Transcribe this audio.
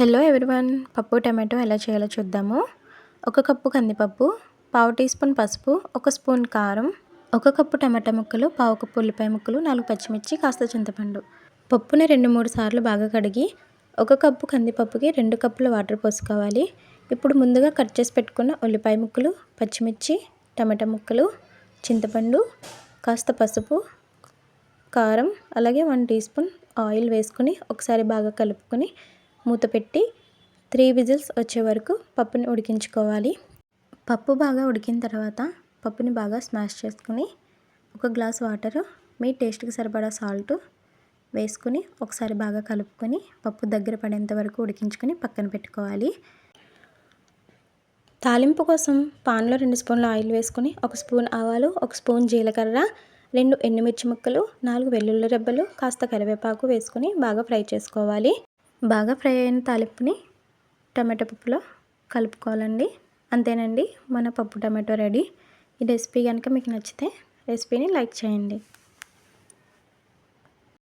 Hello everyone పప్పు tomato ఎలా చేయాలో చూద్దాము. ఒక కప్పు కందిపప్పు పావు టీ స్పూన్ పసుపు ఒక స్పూన్ కారం ఒక కప్పు టమాటా ముక్కలు పావు కప్పు ఉల్లిపాయ ముక్కలు నాలుగు పచ్చిమిర్చి కాస్త చింతపండు. పప్పుని రెండు మూడు సార్లు బాగా కడిగి ఒక కప్పు కందిపప్పుకి రెండు కప్పుల వాటర్ పోసుకోవాలి. ఇప్పుడు ముందుగా కట్ చేసి పెట్టుకున్న ఉల్లిపాయ ముక్కలు పచ్చిమిర్చి టమాటా ముక్కలు చింతపండు కాస్త పసుపు కారం అలాగే వన్ టీ స్పూన్ ఆయిల్ వేసుకొని ఒకసారి బాగా కలుపుకొని మూత పెట్టి త్రీ విజిల్స్ వచ్చే వరకు పప్పుని ఉడికించుకోవాలి. పప్పు బాగా ఉడికిన తర్వాత పప్పుని బాగా స్మాష్ చేసుకుని ఒక గ్లాస్ వాటర్ మీ టేస్ట్కి సరిపడా సాల్ట్ వేసుకుని ఒకసారి బాగా కలుపుకొని పప్పు దగ్గర పడేంత వరకు ఉడికించుకొని పక్కన పెట్టుకోవాలి. తాలింపు కోసం పాన్లో రెండు స్పూన్ల ఆయిల్ వేసుకొని ఒక స్పూన్ ఆవాలు ఒక స్పూన్ జీలకర్ర రెండు ఎండుమిర్చి ముక్కలు నాలుగు వెల్లుల్లి రెబ్బలు కాస్త కరివేపాకు వేసుకొని బాగా ఫ్రై చేసుకోవాలి. బాగా ఫ్రై అయిన తాలింపుని టమాటో పప్పులో కలుపుకోవాలండి. అంతేనండి మన పప్పు టమాటో రెడీ. ఈ రెసిపీ కనుక మీకు నచ్చితే రెసిపీని లైక్ చేయండి.